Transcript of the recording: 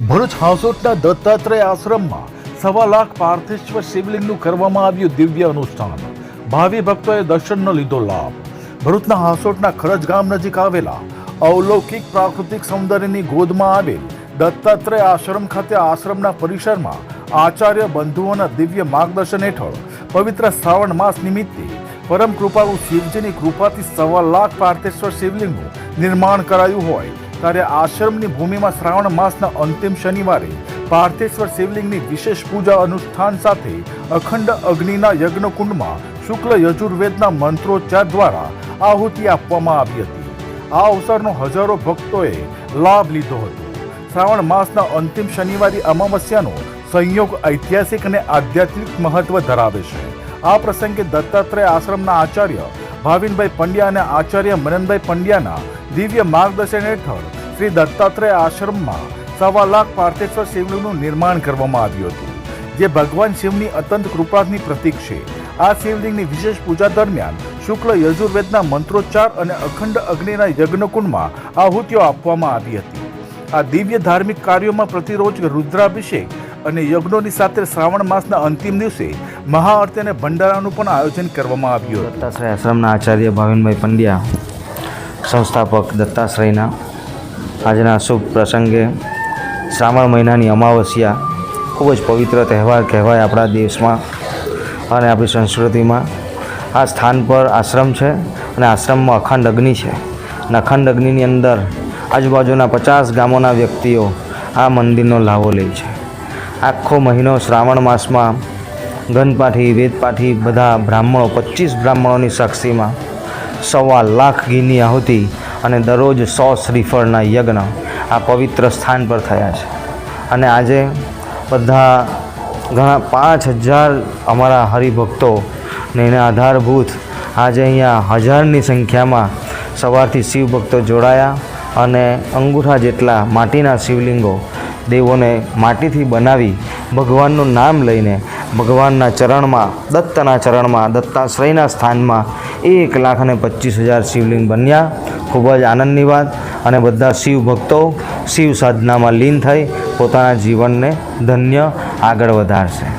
ભરૂચ હાંસોટના દત્તાત્રેય આશ્રમમાં સવા લાખ પાર્થેશ્વર શિવલિંગનું કરવામાં આવ્યું દિવ્ય અનુષ્ઠાન. ભાવિ ભક્તોએ દર્શનનો લીધો લાભ. ભરૂચના હાંસોટના ખરજ ગામ નજીક આવેલા અવલૌકિક પ્રાકૃતિક સૌંદર્યની ગોદમાં આવેલ દત્તાત્રેય આશ્રમ ખાતે આશ્રમના પરિસરમાં આચાર્ય બંધુઓના દિવ્ય માર્ગદર્શન હેઠળ પવિત્ર શ્રાવણ માસ નિમિત્તે પરમ કૃપાળુ શિવજીની કૃપાથી સવા લાખ પાર્થેશ્વર શિવલિંગનું નિર્માણ કરાયું હોય. ત્યારે આશ્રમની ભૂમિમાં શ્રાવણ માસના અંતિમ શનિવારે પાર્થેશ્વર શિવલિંગની વિશેષ પૂજા અનુષ્ઠાન સાથે અખંડ અગ્નિના યજ્ઞકુંડમાં શુક્લ યજુર્વેદના મંત્રોચ્ચાર દ્વારા આહુતિ આપવામાં આવી હતી. આ અવસરનો હજારો ભક્તોએ લાભ લીધો હતો. શ્રાવણ માસના અંતિમ શનિવારી અમાવસ્યાનો સંયોગ ઐતિહાસિક અને આધ્યાત્મિક મહત્વ ધરાવે છે. આ પ્રસંગે દત્તાત્રેય આશ્રમના આચાર્ય ભાવિનભાઈ પંડ્યા અને આચાર્ય મનનભાઈ પંડ્યાના દિવ્ય માર્ગદર્શન હેઠળ શ્રી દત્તાત્રેય આશ્રમમાં સવા લાખ પાર્થેશ્વર શિવલિંગનું નિર્માણ કરવામાં આવ્યું હતું, જે ભગવાન શિવની અત્યંત કૃપાની પ્રતીક છે. આ શિવલિંગની વિશેષ પૂજા દરમિયાન શુક્લ યજુર્વેદના મંત્રોચ્ચાર અને અખંડ અગ્નિના યજ્ઞકુંડમાં આહુતિઓ આપવામાં આવી હતી. આ દિવ્ય ધાર્મિક કાર્યોમાં પ્રતિરોજ રુદ્રાભિષેક અને યજ્ઞોની સાથે શ્રાવણ માસના અંતિમ દિવસે મહાઆરતી અને ભંડારાનું પણ આયોજન કરવામાં આવ્યું દત્તાશ્રય આશ્રમના આચાર્ય ભાવિનભાઈ પંડ્યા, સંસ્થાપક દત્તાશ્રયના. આજના શુભ પ્રસંગે શ્રાવણ મહિનાની અમાવસ્યા ખૂબ જ પવિત્ર તહેવાર કહેવાય આપણા દેશમાં અને આપણી સંસ્કૃતિમાં. આ સ્થાન પર આશ્રમ છે અને આશ્રમમાં અખંડ અગ્નિ છે. અને અખંડ અગ્નિની અંદર આજુબાજુના પચાસ ગામોના વ્યક્તિઓ આ મંદિરનો લાવો લે છે. આખો મહિનો શ્રાવણ માસમાં ગણપાઠી, વેદપાઠી બધા બ્રાહ્મણો, પચીસ બ્રાહ્મણોની સાક્ષીમાં સવા લાખ ઘીની આહુતિ અને દરરોજ સો શ્રીફળના યજ્ઞ આ પવિત્ર સ્થાન પર થયા છે. અને આજે બધા ઘણા પાંચ હજાર અમારા હરિભક્તો ને એને આધારભૂત આજે અહીંયા હજારની સંખ્યામાં સવારથી શિવભક્તો જોડાયા અને અંગૂઠા જેટલા માટીના શિવલિંગો દેવોને માટીથી બનાવી ભગવાનનું નામ લઈને ભગવાનના ચરણમાં, દત્તના ચરણમાં, દત્તાશ્રયના સ્થાનમાં એક લાખ અને પચીસ હજાર શિવલિંગ બન્યા. ખૂબ જ આનંદની વાત અને બધા શિવ ભક્તો શિવ સાધનામાં લીન થઈ પોતાના જીવનને ધન્ય આગળ વધારશે.